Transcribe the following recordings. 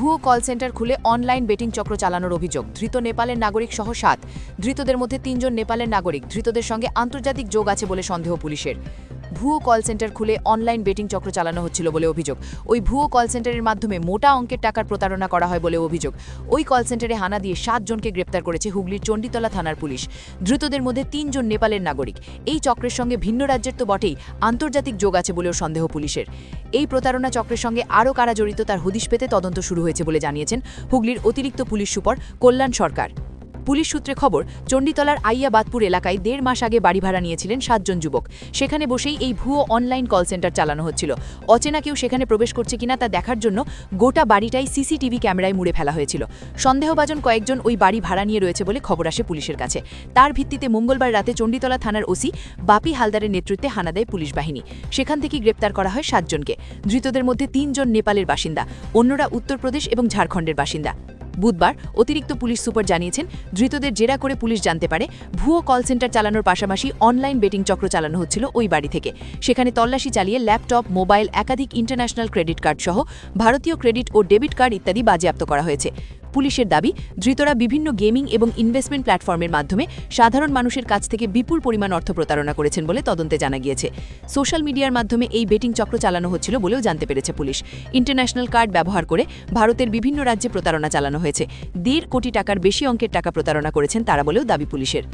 ভুয়ো call centre খুলে online betting চক্র চালানোর অভিযোগ। ধৃত নেপালের নাগরিক সহ সাত। ধৃতদের মধ্যে তিনজন নেপালের নাগরিক। ধৃতদের সঙ্গে আন্তর্জাতিক যোগ আছে বলে সন্দেহ পুলিশের। ভুয়ো কল সেন্টার খুলে অনলাইন বেটিং চক্র চালানো হচ্ছিল বলে অভিযোগ। ওই ভুয়ো কল সেন্টারের মাধ্যমে মোটা অঙ্কের টাকার প্রতারণা করা হয় বলে অভিযোগ। ওই কল সেন্টারে হানা দিয়ে সাতজনকে গ্রেপ্তার করেছে হুগলির চণ্ডীতলা থানার পুলিশ। ধৃতদের মধ্যে তিনজন নেপালের নাগরিক। এই চক্রের সঙ্গে ভিন্ন রাজ্যের তো বটেই, আন্তর্জাতিক যোগ আছে বলেও সন্দেহ পুলিশের। এই প্রতারণা চক্রের সঙ্গে আরও কারা জড়িত তার হদিশ পেতে তদন্ত শুরু হয়েছে বলে জানিয়েছেন হুগলির অতিরিক্ত police super Kalyan Sarkar. Police সূত্রে খবর, চণ্ডীতলার আইয়াবাদপুর এলাকায় দেড় মাস আগে বাড়ি ভাড়া নিয়েছিলেন সাতজন যুবক। সেখানে বসেই এই ভুয়ো অনলাইন কল সেন্টার চালানো হচ্ছিল। অচেনা কেউ সেখানে প্রবেশ করছে কিনা তা দেখার জন্য গোটা বাড়িটাই সিসিটিভি ক্যামেরায় মুড়ে ফেলা হয়েছিল। সন্দেহভাজন কয়েকজন ওই বাড়ি ভাড়া নিয়ে রয়েছে বলে খবর আসে পুলিশের কাছে। তার ভিত্তিতে মঙ্গলবার রাতে চণ্ডীতলা থানার ওসি বাপি হালদারের নেতৃত্বে হানা দেয় পুলিশ বাহিনী। সেখান থেকে গ্রেপ্তার করা হয় সাতজনকে। ধৃতদের মধ্যে তিনজন নেপালের বাসিন্দা। অন্যরা উত্তরপ্রদেশ এবং ঝাড়খণ্ডের বাসিন্দা। বুধবার অতিরিক্ত পুলিশ সুপার জানিয়েছেন, ধৃতদের জেরা করে পুলিশ জানতে পারে, ভুয়ো কল সেন্টার চালানোর পাশাপাশি অনলাইন বেটিং চক্র চালানো হচ্ছিল ওই বাড়ি থেকে। সেখানে তল্লাশি চালিয়ে ল্যাপটপ, মোবাইল, একাধিক ইন্টারন্যাশনাল ক্রেডিট কার্ড সহ ভারতীয় ক্রেডিট ও ডেবিট কার্ড ইত্যাদি বাজেয়াপ্ত করা হয়েছে। পুলিশের দাবি, ধৃতরা বিভিন্ন গেমিং এবং ইনভেস্টমেন্ট প্ল্যাটফর্মের মাধ্যমে সাধারণ মানুষের কাছ থেকে বিপুল পরিমাণ অর্থ প্রতারণা করেছেন বলে তদন্তে জানা গিয়েছে। সোশ্যাল মিডিয়ার মাধ্যমে এই বেটিং চক্র চালানো হচ্ছিল বলেও জানতে পেরেছে পুলিশ। ইন্টারন্যাশনাল কার্ড ব্যবহার করে ভারতের বিভিন্ন রাজ্যে প্রতারণা চালানো হয়েছে। দেড় কোটি টাকার বেশি অঙ্কের টাকা প্রতারণা করেছেন তারা বলেও দাবি পুলিশের।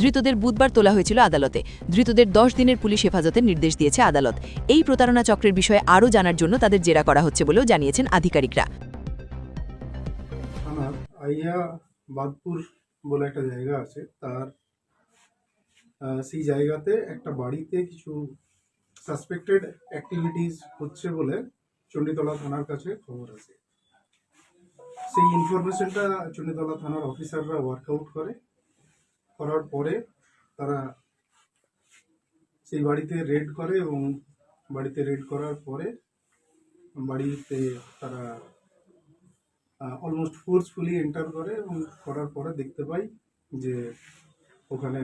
ধৃতদের বুধবার তোলা হয়েছিল আদালতে। ধৃতদের দশ দিনের পুলিশ হেফাজতের নির্দেশ দিয়েছে আদালত। এই প্রতারণা চক্রের বিষয়ে আরও জানার জন্য তাদের জেরা করা হচ্ছে বলেও জানিয়েছেন আধিকারিকরা। আইয়া বাদপুর বলে একটা জায়গা আছে। তার সেই জায়গাতে একটা বাড়িতে কিছু সাসপেক্টেড অ্যাক্টিভিটিস হচ্ছে বলে চণ্ডীতলা থানার কাছে খবর আছে। সেই ইনফরমেশনটা চণ্ডীতলা থানার অফিসাররা ওয়ার্কআউট করে। করার পরে তারা সেই বাড়িতে রেড করে এবং বাড়িতে রেড করার পরে বাড়িতে তারা অলমোস্ট ফোর্সফুলি এন্টার করে এবং করার পরে দেখতে পাই যে ওখানে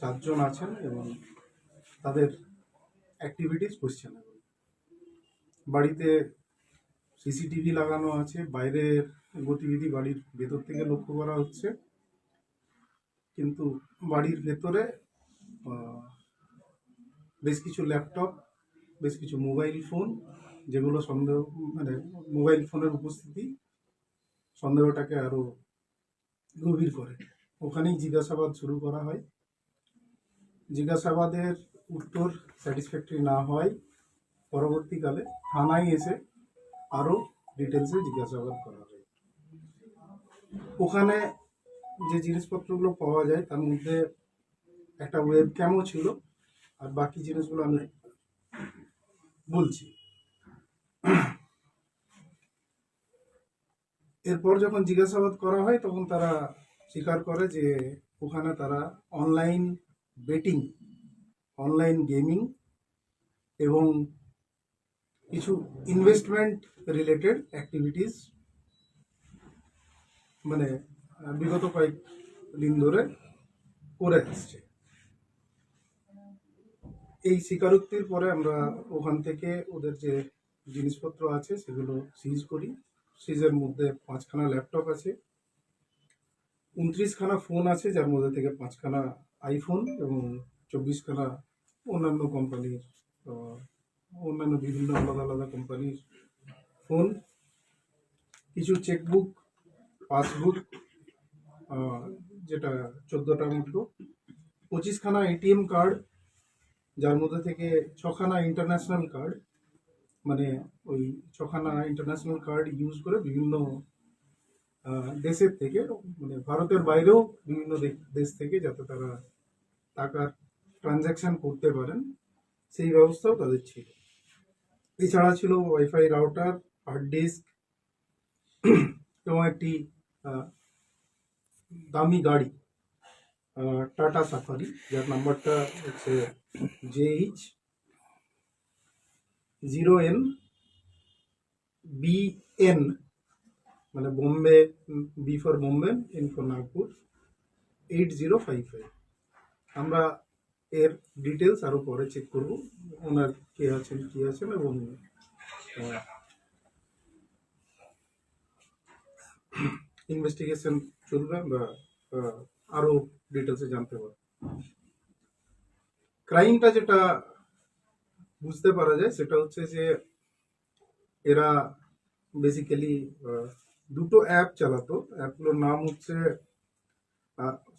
সাতজন আছেন এবং তাদের অ্যাক্টিভিটিস এখন বাড়িতে সিসিটিভি লাগানো আছে, বাইরের গতিবিধি বাড়ির ভেতর থেকে লক্ষ্য করা হচ্ছে। কিন্তু বাড়ির ভেতরে বেশ কিছু ল্যাপটপ বেশ কিছু মোবাইল ফোন যেগুলো সন্দেহ মানে মোবাইল ফোনের উপস্থিতি সন্দেহটাকে আরও গভীর করে। ওখানেই জিজ্ঞাসাবাদ শুরু করা হয়। জিজ্ঞাসাবাদের উত্তর স্যাটিসফ্যাক্টরি না হয়, পরবর্তীকালে থানায় এসে আরও ডিটেলসে জিজ্ঞাসাবাদ করা হয়। ওখানে যে জিনিসপত্রগুলো পাওয়া যায়, তার মধ্যে একটা ওয়েব ক্যামও ছিল, আর বাকি জিনিসগুলো আমি বলছি। এরপর যখন জিজ্ঞাসাবাদ করা হয়, তখন তারা স্বীকার করে যে ওখানে তারা অনলাইন বেটিং অনলাইন গেমিং এবং কিছু ইনভেস্টমেন্ট রিলেটেড অ্যাক্টিভিটিস মানে বিগত কয়েক দিন ধরে করে আসছে। এই স্বীকারোক্তির পরে আমরা ওখান থেকে ওদের যে জিনিসপত্র আছে, সেগুলো সিজ করি। সিজের মধ্যে পাঁচখানা ল্যাপটপ আছে। উনত্রিশখানা ফোন আছে, যার মধ্যে থেকে পাঁচখানা আইফোন এবং চব্বিশখানা অন্যান্য কোম্পানির অন্যান্য বিভিন্ন আলাদা আলাদা কোম্পানির ফোন কিছু চেকবুক পাসবুক যেটা চোদ্দোটা মতো। পঁচিশখানা এটিএম কার্ড যার মধ্যে থেকে ছখানা ইন্টারন্যাশনাল কার্ড মানে ওই ছখানা ইন্টারন্যাশনাল কার্ড ইউজ করে বিভিন্ন দেশের থেকে মানে ভারতের বাইরেও বিভিন্ন দেশ থেকে যাতে তারা টাকার ট্রানজ্যাকশন করতে পারেন, সেই ব্যবস্থাও তাদের ছিল। এছাড়া ছিল ওয়াইফাই রাউটার হার্ড ডিস্ক এবং একটি দামি গাড়ি টাটা সাফারি যার নাম্বারটা হচ্ছে JH zero N B N মানে Bombay B for Bombay N for Nagpur eight zero five five আমরা এর ডিটেলস আরও পরে চেক করব ওনার কে আছেন কি আছেন এবং ইনভেস্টিগেশন চলবে আমরা আহ, আরও ডিটেলসে জানতে পারব। ক্রাইমটা যেটা বুঝতে পারা যায়। সেটা হচ্ছে যে এরা বেসিক্যালি দুটো অ্যাপ চালাতো। অ্যাপগুলোর নাম হচ্ছে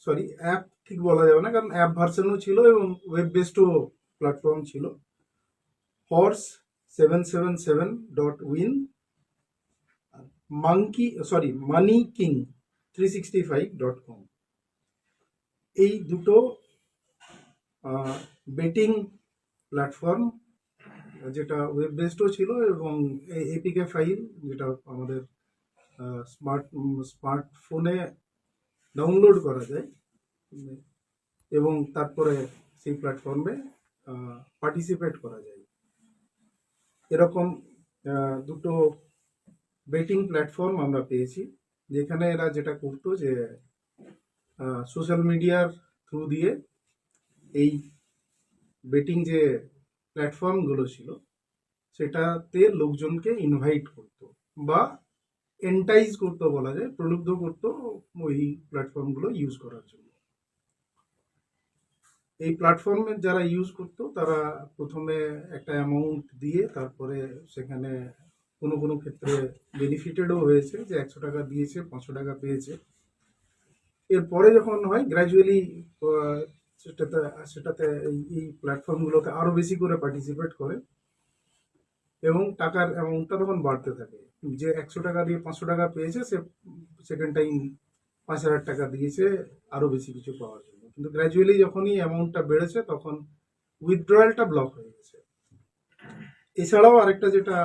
সরি অ্যাপ ঠিক বলা যাবে না, কারণ অ্যাপ ভার্সনও ছিল এবং ওয়েব বেসডও প্ল্যাটফর্ম ছিল। Horse seven seven seven dot win monkey sorry money king three sixty five dot com এই দুটো বেটিং প্ল্যাটফর্ম যেটা ওয়েব বেসডও ছিল এবং এপিকে ফাইল যেটা আমাদের স্মার্ট স্মার্টফোনে ডাউনলোড করা যায়। এবং তারপরে সেই প্ল্যাটফর্মে পার্টিসিপেট করা যায়। এরকম দুটো বেটিং প্ল্যাটফর্ম আমরা পেয়েছি। যেখানে এরা যেটা করতো যে সোশ্যাল মিডিয়ার থ্রু দিয়ে এই বেটিং যে প্ল্যাটফর্মগুলো ছিল, সেটাতে লোকজনকে ইনভাইট করতো বা এন্টাইজ করতো বলা যায়, প্রলুব্ধ করতো ওই প্ল্যাটফর্মগুলো ইউজ করার জন্য। এই প্ল্যাটফর্মে যারা ইউজ করতো, তারা প্রথমে একটা অ্যামাউন্ট দিয়ে তারপরে সেখানে কোনো কোনো ক্ষেত্রে বেনিফিটেডও হয়েছে, যে একশো টাকা দিয়েছে, পাঁচশো টাকা পেয়েছে। এরপরে যখন হয় গ্র্যাজুয়ালি সেটাতে সেটাতে এই- প্ল্যাটফর্মগুলোতে আরও বেশি করে পার্টিসিপেট করে এবং টাকার অ্যামাউন্টটা তখন বাড়তে থাকে। যে একশো টাকা দিয়ে পাঁচশো টাকা পেয়েছে, সে সেকেন্ড টাইম পাঁচ হাজার টাকা দিয়েছে আরও বেশি কিছু পাওয়ার জন্য। কিন্তু গ্র্যাজুয়ালি যখনই অ্যামাউন্টটা বেড়েছে, তখন উইথড্রয়ালটা ব্লক হয়ে গেছে। এছাড়াও আরেকটা যেটা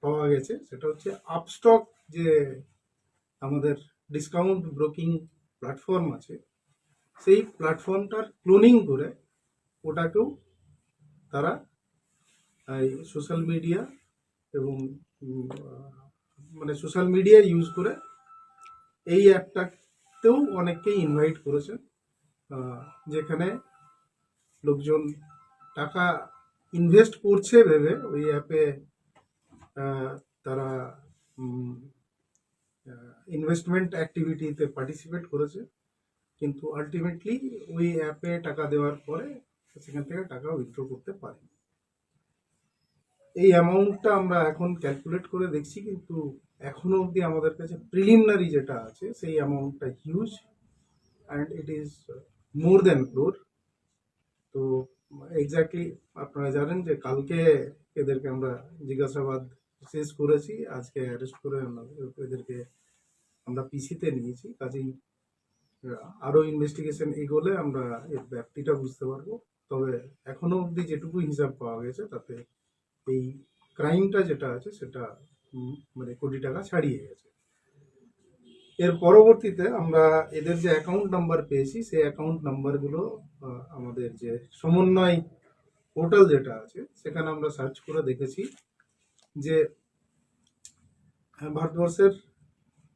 পাওয়া গেছে, সেটা হচ্ছে আপস্টক যে আমাদের ডিসকাউন্ট ব্রোকিং প্ল্যাটফর্ম আছে সেই প্ল্যাটফর্মটার ক্লোনিং করে ওটাকেও তারা, এই সোশ্যাল মিডিয়া এবং মানে সোশ্যাল মিডিয়া ইউজ করে এই অ্যাপটাতেও অনেককেই ইনভাইট করেছে যেখানে লোকজন টাকা ইনভেস্ট করছে ভেবে ওই অ্যাপে তারা ইনভেস্টমেন্ট অ্যাক্টিভিটিতে পার্টিসিপেট করেছে। কিন্তু আলটিমেটলি ওই অ্যাপে টাকা দেওয়ার পরে সেখান থেকে টাকা উইথড্র করতে পারে এই অ্যামাউন্টটা আমরা এখন ক্যালকুলেট করে দেখছি কিন্তু এখনও অবধি আমাদের কাছে প্রিলিমিনারি যেটা আছে সেই অ্যামাউন্টটা huge and it is more than crore তো এক্স্যাক্টলি আপনারা জানেন যে কালকে এদেরকে আমরা জিজ্ঞাসাবাদ শেষ করেছি, আজকে অ্যারেস্ট করে এদেরকে আমরা পিসিতে নিয়েছি, কাজেই আরও ইনভেস্টিগেশন এগোলে আমরা এর ব্যাপ্তিটা বুঝতে পারব। তবে এখনও অবধি যেটুকু হিসাব পাওয়া গেছে, তাতে এই ক্রাইমটা যেটা আছে, সেটা মানে কোটি টাকা ছাড়িয়ে গেছে। এর পরবর্তীতে আমরা এদের যে অ্যাকাউন্ট নাম্বার পেয়েছি, সেই অ্যাকাউন্ট নাম্বারগুলো আমাদের যে সমন্বয় পোর্টাল যেটা আছে, সেখানে আমরা সার্চ করে দেখেছি যে, ভারতবর্ষের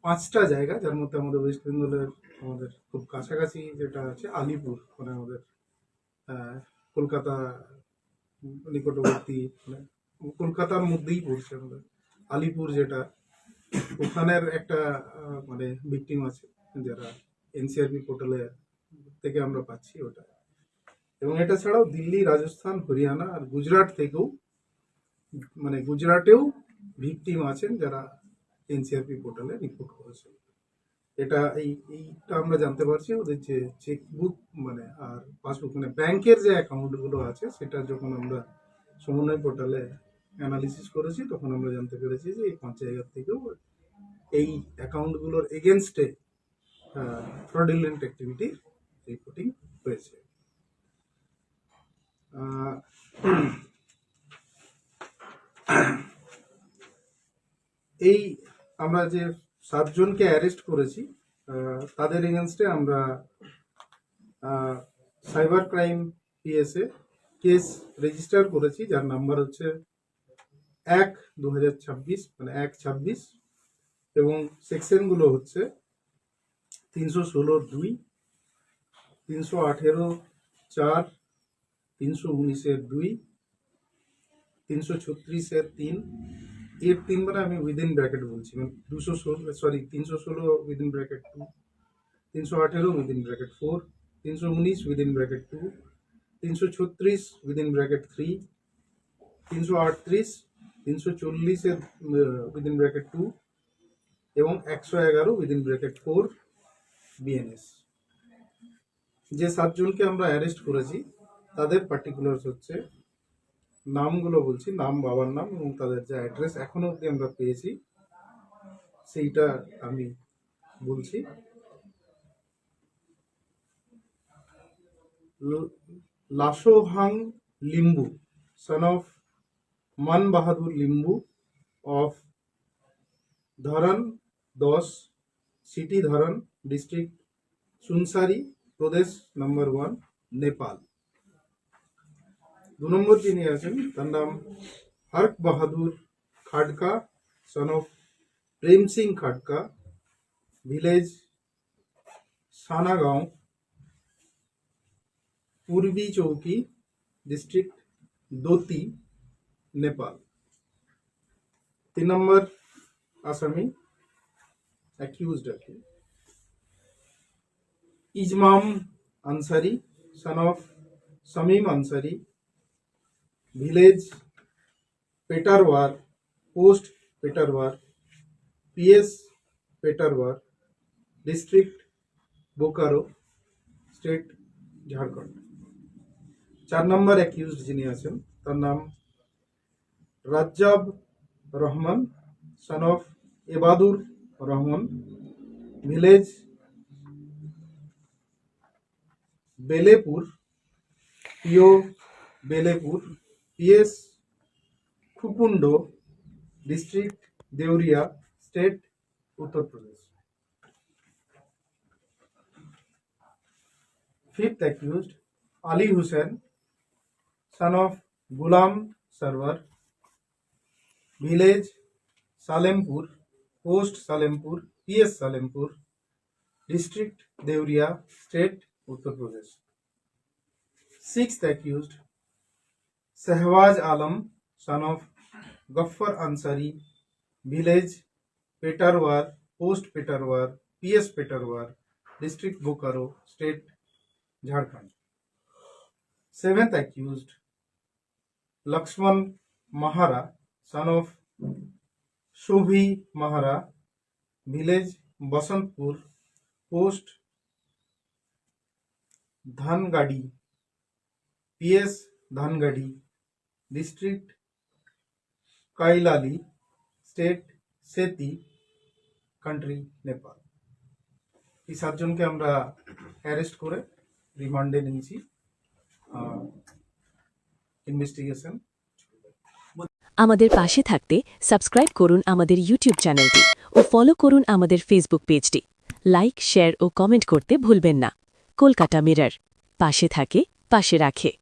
পাঁচটা জায়গা, যার মধ্যে আমাদের ওয়েস্ট বেঙ্গলের আমাদের খুব কাছাকাছি যেটা আছে, আলিপুর মানে আমাদের কলকাতা নিকটবর্তী মানে কলকাতার মধ্যেই পড়ছে আমাদের। আলিপুর যেটা, ওখানের একটা মানে ভিকটিম আছে, যারা এনসিআরপি পোর্টালে থেকে আমরা পাচ্ছি ওটা। এবং এটা ছাড়াও দিল্লি, রাজস্থান, হরিয়ানা আর গুজরাট থেকেও মানে গুজরাটেও ভিকটিম আছেন যারা এনসিআরপি পোর্টালে রিপোর্ট করেছেন। এটা এই, এইটা আমরা জানতে পারছি ওদের যে চেকবুক মানে আর পাসবুক মানে ব্যাংকের যে অ্যাকাউন্টগুলো আছে, সেটা যখন আমরা সমন্বয় পোর্টালে অ্যানালিসিস করেছি, তখন আমরা জানতে পেরেছি যে এই পাঁচ জায়গার থেকেও এই অ্যাকাউন্টগুলোর এগেনস্টে ফ্রডিলেন্ট অ্যাক্টিভিটি রিপোর্টিং হয়েছে। এই আমরা যে সাতজনকে অ্যারেস্ট করেছি। তাদের এগেনস্টে আমরা cyber crime PSA case register করেছি, যার নাম্বার হচ্ছে এক দু মানে এক ছাব্বিশ, এবং সেকশনগুলো হচ্ছে তিনশো ষোলো দুই, তিনশো আঠেরো চার, তিনশো উনিশের দুই, তিনশো ছত্রিশের তিন এর তিন মানে আমি উইদিন ব্র্যাকেট বলছি। মানে দুশো ষোলো সরি তিনশো ষোলো উইদিন ব্র্যাকেট টু তিনশো আঠেরো উইদিন ব্র্যাকেট ফোর তিনশো উনিশ উইদিন ব্র্যাকেট টু তিনশো ছত্রিশ উইদিন ব্র্যাকেট থ্রি তিনশো আটত্রিশ, তিনশো চল্লিশের উইদিন ব্র্যাকেট টু এবং একশো এগারো উইদিন ব্র্যাকেট ফোর বিএনএস যে সাতজনকে আমরা অ্যারেস্ট করেছি, তাদের পার্টিকুলার্স হচ্ছে নামগুলো বলছি, নাম, বাবার নাম এবং তাদের যে অ্যাড্রেস এখনও অবধি আমরা পেয়েছি, সেইটা আমি বলছি। ল- লাসোভাং লিম্বু, son of মান বাহাদুর লিম্বু of ধরান দশ সিটি ধরান ডিস্ট্রিক্ট সুনসারি প্রদেশ নাম্বার ওয়ান নেপাল। দু নম্বর যিনি আছেন তার নাম Hark Bahadur Khadka son of Prem Singh Khadka village Sanagaon Purbi Chauki district Doti Nepal তিন নম্বর আসামি অ্যাকিউজড আর কি Izmam Ansari son of Shamim Ansari village Petarwar post Petarwar PS Petarwar district Bokaro state Jharkhand চার নম্বর accused যিনি আছেন তার নাম Rajjab Rahman son of Ebadur Rahman village Belepur PO Belepur PS Khukundu district Deoria state Uttar Pradesh fifth accused Ali Hussain of Gulam Sarwar, village Salempur, post Salempur, PS Salempur, district Deoria, state Uttar Pradesh. Sixth accused शहवाज Alam son of Gaffar Ansari village Petarwar post Petarwar PS Petarwar district Bokaro state Jharkhand seventh accused Lakshman Mahara son of Shobhi Mahara village Basantpur post Dhangadhi PS Dhangadhi district Kailali, state Seti, country Nepal. এই সাতজনকে আমরা arrest করে রিমান্ডে নিয়েছি। Investigation আমাদের পাশে থাকতে subscribe করুন আমাদের ইউটিউব চ্যানেলটি ও ফলো করুন আমাদের ফেসবুক পেজটি লাইক শেয়ার ও কমেন্ট করতে ভুলবেন না। কলকাতা মিরর পাশে থাকে পাশে রাখে।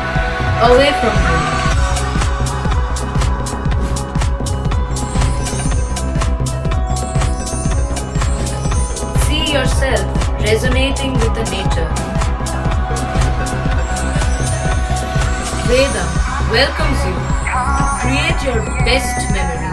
away from home. See yourself resonating with the nature. Vedam welcomes you create your best